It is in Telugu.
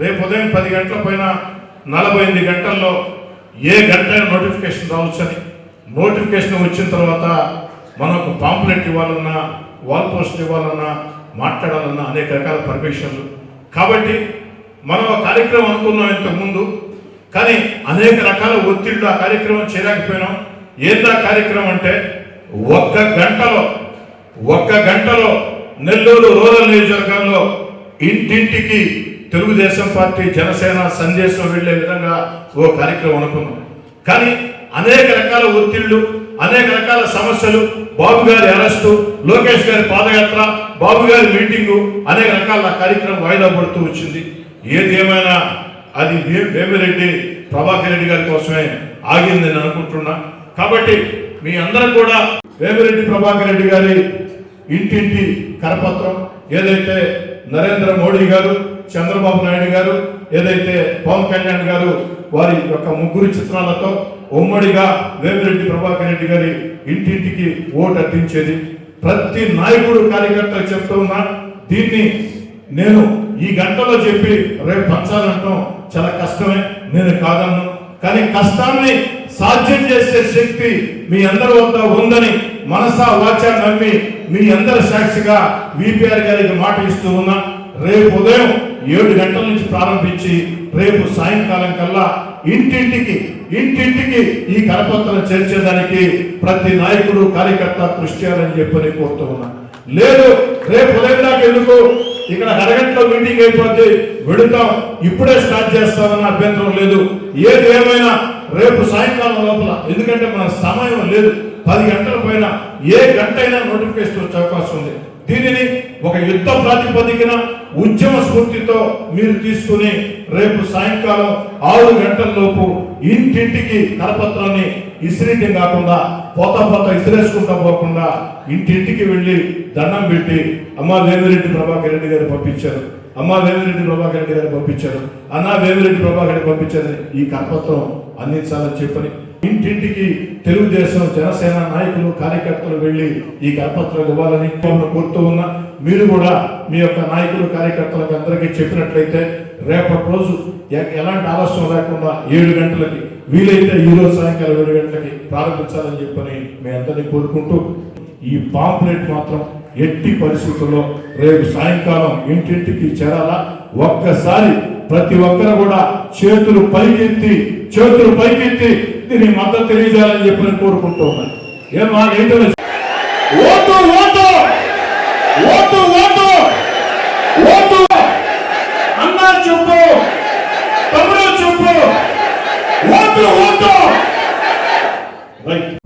రేపు ఉదయం పది గంటల పైన నలభై ఎనిమిది గంటల్లో ఏ గంట నోటిఫికేషన్ రావచ్చని. నోటిఫికేషన్ వచ్చిన తర్వాత మనకు పాంప్లెట్ ఇవ్వాలన్నా వాల్ పోస్ట్ ఇవ్వాలన్నా మాట్లాడాలన్నా అనేక రకాల పర్మిషన్లు. కాబట్టి మనం ఆ కార్యక్రమం అనుకున్నాం ఇంతకుముందు. కానీ అనేక రకాల ఒత్తిళ్ళు ఆ కార్యక్రమం చేయలేకపోయినాం. ఏందా కార్యక్రమం అంటే ఒక్క గంటలో ఒక్క గంటలో నెల్లూరు రూరల్ నియోజకవర్గంలో ఇంటింటికి తెలుగుదేశం పార్టీ జనసేన సందేశం వెళ్ళే విధంగా ఓ కార్యక్రమం అనుకున్నాం. కానీ అనేక రకాల ఒత్తిళ్ళు అనేక రకాల సమస్యలు బాబు గారి అరెస్టు లోకేష్ గారి పాదయాత్ర బాబు గారి మీటింగు అనేక రకాల కార్యక్రమం వాయిదా పడుతూ వచ్చింది. ఏది ఏమైనా అది వేమిరెడ్డి ప్రభాకర్ రెడ్డి గారి కోసమే ఆగింది నేను అనుకుంటున్నా. కాబట్టి మీ అందరం కూడా వేమిరెడ్డి ప్రభాకర్ రెడ్డి గారి ఇంటింటి కరపత్రం ఏదైతే నరేంద్ర మోడీ గారు చంద్రబాబు నాయుడు గారు ఏదైతే పవన్ కళ్యాణ్ గారు వారి యొక్క ముగ్గురు చిత్రాలతో ఉమ్మడిగా వేమిరెడ్డి ప్రభాకర్ రెడ్డి గారి ఇంటింటికి ఓటు అర్పించేది ప్రతి నాయకుడు కార్యకర్త చెప్తూ ఉన్నా దీన్ని నేను ఈ గంటలో చెప్పి రేపు పంచాలంటాం చాలా కష్టమే నేను కాదన్ను. కానీ కష్టాన్ని సాధ్యం చేసే శక్తి మీ అందరి వద్ద ఉందని మనసా వాచా నమ్మి మీ అందరి సాక్షిగా విపిఆర్ గారికి మాట ఇస్తూ ఉన్నా రేపు ఉదయం ఏడు గంటల నుంచి ప్రారంభించి రేపు సాయంకాలం కల్లా ఇంటింటికి ఇంటింటికి ఈ కరపత్రం చేర్చేదానికి ప్రతి నాయకుడు కార్యకర్త కృషి చేయాలని చెప్పని కోరుతూ ఉన్నా. లేదు రేపు ఉదయం దాకా ఎందుకు? ఇక్కడ అరగంటలో మీటింగ్ అయిపోద్ది వెళుతాం ఇప్పుడే స్టార్ట్ చేస్తామన్న అభ్యంతరం లేదు. ఏది ఏమైనా రేపు సాయంకాలం లోపల ఎందుకంటే మన సమయం లేదు. పది గంటల పైన ఏ గంట అయినా నోటిఫికేషన్ వచ్చే అవకాశం ఉంది. దీనిని ఒక యుద్ధ ప్రాతిపదికన ఉద్యమ స్ఫూర్తితో మీరు తీసుకుని రేపు సాయంకాలం ఆరు గంటల లోపు ఇంటింటికి కరపత్రాన్ని ఇసిరీటం కాకుండా పోత పోత ఇసిరేసుకుంటా పోకుండా ఇంటింటికి వెళ్ళి దండం పెట్టి అమ్మా వేమిరెడ్డి ప్రభాకర్ రెడ్డి గారు పంపించారు. అమ్మా వేమిరెడ్డి ప్రభాకర్ రెడ్డి గారు పంపించారు. అన్న వేమిరెడ్డి ప్రభాకర్ రెడ్డి పంపించారు ఈ కరపత్రం అందించాలని చెప్పని ఇంటింటికి తెలుగుదేశం జనసేన నాయకులు కార్యకర్తలు వెళ్ళి ఈ కరపత్రాలు ఇవ్వాలని కోరుతూ ఉన్నా. మీరు కూడా మీ యొక్క నాయకులు కార్యకర్తలకు అందరికీ చెప్పినట్లయితే రేపటి రోజు ఎలాంటి ఆలస్యం లేకుండా ఏడు గంటలకి వీలైతే ఈ రోజు సాయంకాలం ఏడు గంటలకి ప్రారంభించాలని చెప్పని మీ అందరినీ కోరుకుంటూ ఈ పాంప్లెట్ మాత్రం ఎట్టి పరిస్థితుల్లో రేపు సాయంకాలం ఇంటింటికి చేరాలా? ఒక్కసారి ప్రతి ఒక్కరు కూడా చేతులు పైకెత్తి చేతులు పైకెత్తి వ్యక్తిని మద్దతు తెలియజేయాలని చెప్పి నేను కోరుకుంటూ ఉన్నాను ఏం మాకేంటో vote vote! Vote vote! Vote! అన్న తమ్ముడు ఓటు ఓటు! రైట్.